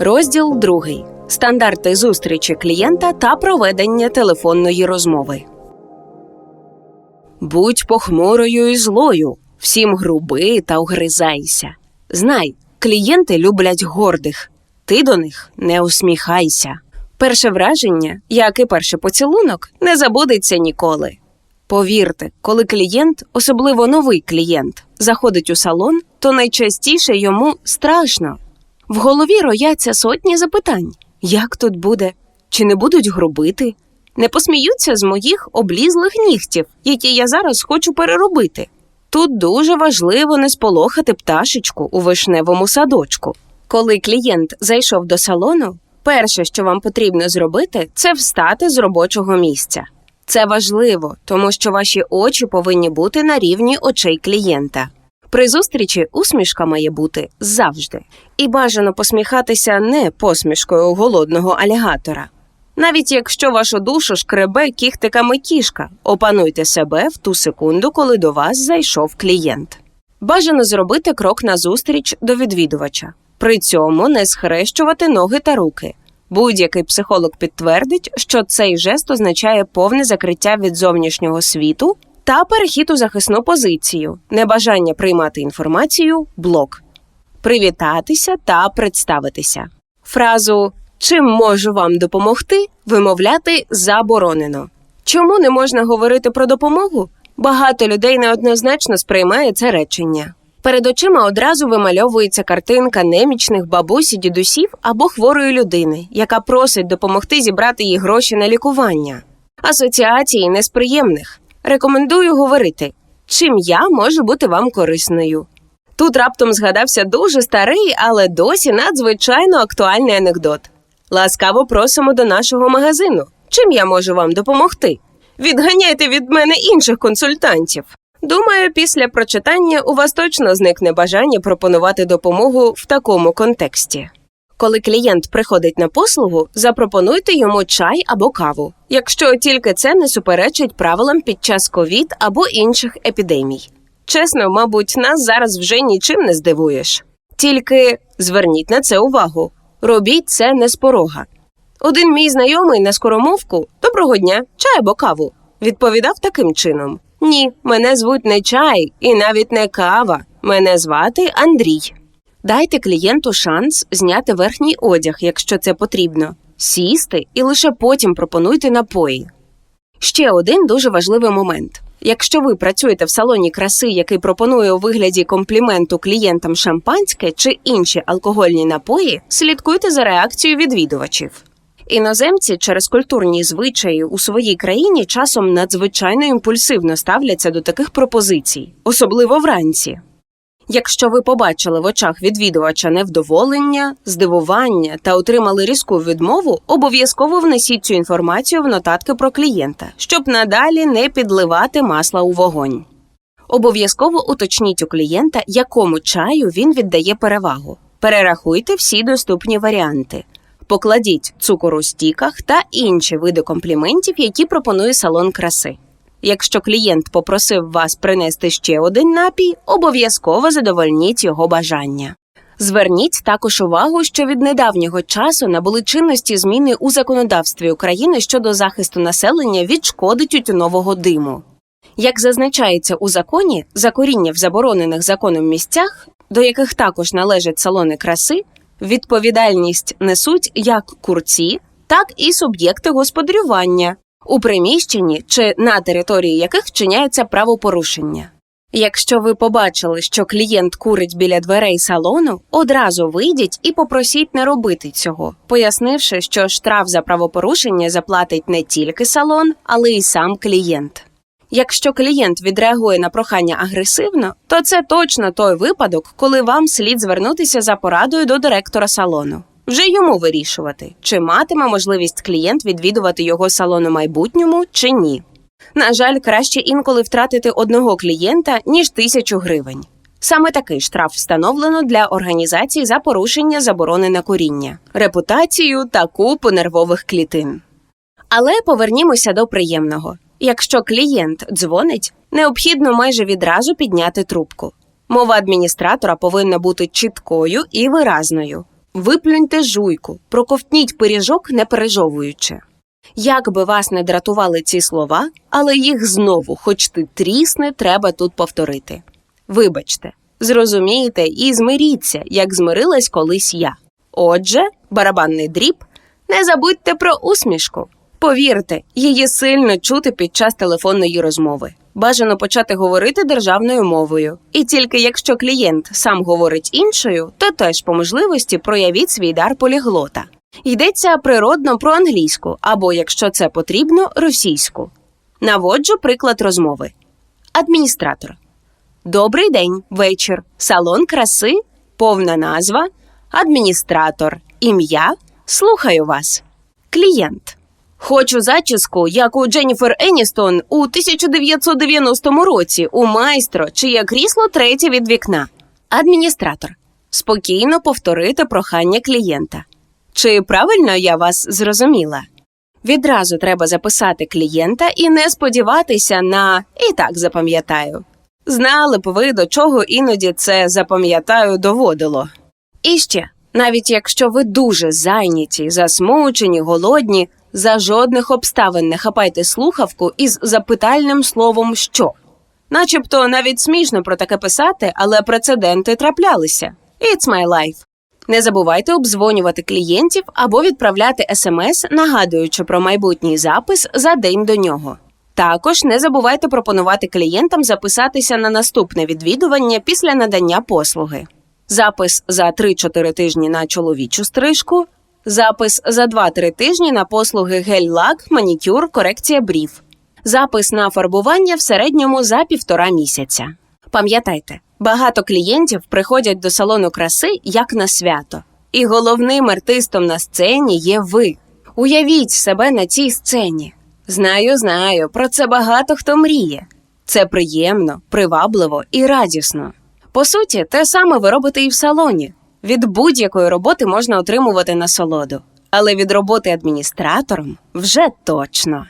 Розділ другий. Стандарти зустрічі клієнта та проведення телефонної розмови. Будь похмурою і злою, всім груби та огризайся. Знай, клієнти люблять гордих. Ти до них не усміхайся. Перше враження, як і перший поцілунок, не забудеться ніколи. Повірте, коли клієнт, особливо новий клієнт, заходить у салон, то найчастіше йому страшно. В голові рояться сотні запитань: як тут буде? Чи не будуть грубити? Не посміються з моїх облізлих нігтів, які я зараз хочу переробити. Тут дуже важливо не сполохати пташечку у вишневому садочку. Коли клієнт зайшов до салону, перше, що вам потрібно зробити, це встати з робочого місця. Це важливо, тому що ваші очі повинні бути на рівні очей клієнта. При зустрічі усмішка має бути завжди, і бажано посміхатися не посмішкою голодного алігатора. Навіть якщо вашу душу шкребе кіхтиками кішка, опануйте себе в ту секунду, коли до вас зайшов клієнт. Бажано зробити крок назустріч до відвідувача. При цьому не схрещувати ноги та руки. Будь-який психолог підтвердить, що цей жест означає повне закриття від зовнішнього світу та перехід у захисну позицію, небажання приймати інформацію, блок, привітатися та представитися. Фразу Чим можу вам допомогти вимовляти заборонено. Чому не можна говорити про допомогу? Багато людей неоднозначно сприймає це речення. Перед очима одразу вимальовується картинка немічних бабусь і дідусів або хворої людини, яка просить допомогти зібрати їй гроші на лікування. Асоціації не з приємних. Рекомендую говорити, чим я можу бути вам корисною. Тут раптом згадався дуже старий, але досі надзвичайно актуальний анекдот. Ласкаво просимо до нашого магазину. Чим я можу вам допомогти? Відганяйте від мене інших консультантів. Думаю, після прочитання у вас точно зникне бажання пропонувати допомогу в такому контексті. Коли клієнт приходить на послугу, запропонуйте йому чай або каву, якщо тільки це не суперечить правилам під час ковід або інших епідемій. Чесно, мабуть, нас зараз вже нічим не здивуєш. Тільки зверніть на це увагу. Робіть це не з порога. Один мій знайомий на скоромовку доброго дня, чай або каву, відповідав таким чином: Ні, мене звуть не чай і навіть не кава. Мене звати Андрій. Дайте клієнту шанс зняти верхній одяг, якщо це потрібно, сісти і лише потім пропонуйте напої. Ще один дуже важливий момент. Якщо ви працюєте в салоні краси, який пропонує у вигляді компліменту клієнтам шампанське чи інші алкогольні напої, слідкуйте за реакцією відвідувачів. Іноземці через культурні звичаї у своїй країні часом надзвичайно імпульсивно ставляться до таких пропозицій, особливо вранці. Якщо ви побачили в очах відвідувача невдоволення, здивування та отримали різку відмову, обов'язково внесіть цю інформацію в нотатки про клієнта, щоб надалі не підливати масла у вогонь. Обов'язково уточніть у клієнта, якому чаю він віддає перевагу. Перерахуйте всі доступні варіанти. Покладіть цукор у стіках та інші види компліментів, які пропонує салон краси. Якщо клієнт попросив вас принести ще один напій, обов'язково задовольніть його бажання. Зверніть також увагу, що від недавнього часу набули чинності зміни у законодавстві України щодо захисту населення від шкоди тютюнового диму. Як зазначається у законі, закоріння в заборонених законом місцях, до яких також належать салони краси, відповідальність несуть як курці, так і суб'єкти господарювання у приміщенні чи на території яких вчиняється правопорушення. Якщо ви побачили, що клієнт курить біля дверей салону, одразу вийдіть і попросіть не робити цього, пояснивши, що штраф за правопорушення заплатить не тільки салон, але й сам клієнт. Якщо клієнт відреагує на прохання агресивно, то це точно той випадок, коли вам слід звернутися за порадою до директора салону. Вже йому вирішувати, чи матиме можливість клієнт відвідувати його салон у майбутньому чи ні. На жаль, краще інколи втратити одного клієнта, ніж тисячу гривень. Саме такий штраф встановлено для організацій за порушення заборони на куріння, репутацію та купу нервових клітин. Але повернімося до приємного. Якщо клієнт дзвонить, необхідно майже відразу підняти трубку. Мова адміністратора повинна бути чіткою і виразною. Виплюньте жуйку, проковтніть пиріжок, не пережовуючи. Як би вас не дратували ці слова, але їх знову, хоч ти трісне, треба тут повторити. Вибачте, зрозумієте і змиріться, як змирилась колись я. Отже, барабанний дріб, не забудьте про усмішку. Повірте, її сильно чути під час телефонної розмови. Бажано почати говорити державною мовою. І тільки якщо клієнт сам говорить іншою, то теж по можливості проявіть свій дар поліглота. Йдеться природно про англійську, або, якщо це потрібно, російську. Наводжу приклад розмови. Адміністратор. Добрий день, вечір. Салон краси, повна назва, адміністратор, ім'я. Слухаю вас. Клієнт. Хочу зачіску, як у Дженніфер Еністон у 1990 році у майстро, чиє крісло третє від вікна. Адміністратор. Спокійно повторити прохання клієнта. Чи правильно я вас зрозуміла? Відразу треба записати клієнта і не сподіватися на і так запам'ятаю. Знали б ви, до чого іноді це запам'ятаю доводило. І ще, навіть якщо ви дуже зайняті, засмучені, голодні, за жодних обставин не хапайте слухавку із запитальним словом що. Начебто навіть смішно про таке писати, але прецеденти траплялися. It's my life. Не забувайте обдзвонювати клієнтів або відправляти смс, нагадуючи про майбутній запис за день до нього. Також не забувайте пропонувати клієнтам записатися на наступне відвідування після надання послуги. Запис за 3-4 тижні на чоловічу стрижку, запис за 2-3 тижні на послуги гель-лак, манікюр, корекція брів, запис на фарбування в середньому за півтора місяця. Пам'ятайте, багато клієнтів приходять до салону краси як на свято, і головним артистом на сцені є ви. Уявіть себе на цій сцені. Знаю, знаю, про це багато хто мріє. Це приємно, привабливо і радісно. По суті, те саме ви робите і в салоні. Від будь-якої роботи можна отримувати насолоду, але від роботи адміністратором вже точно.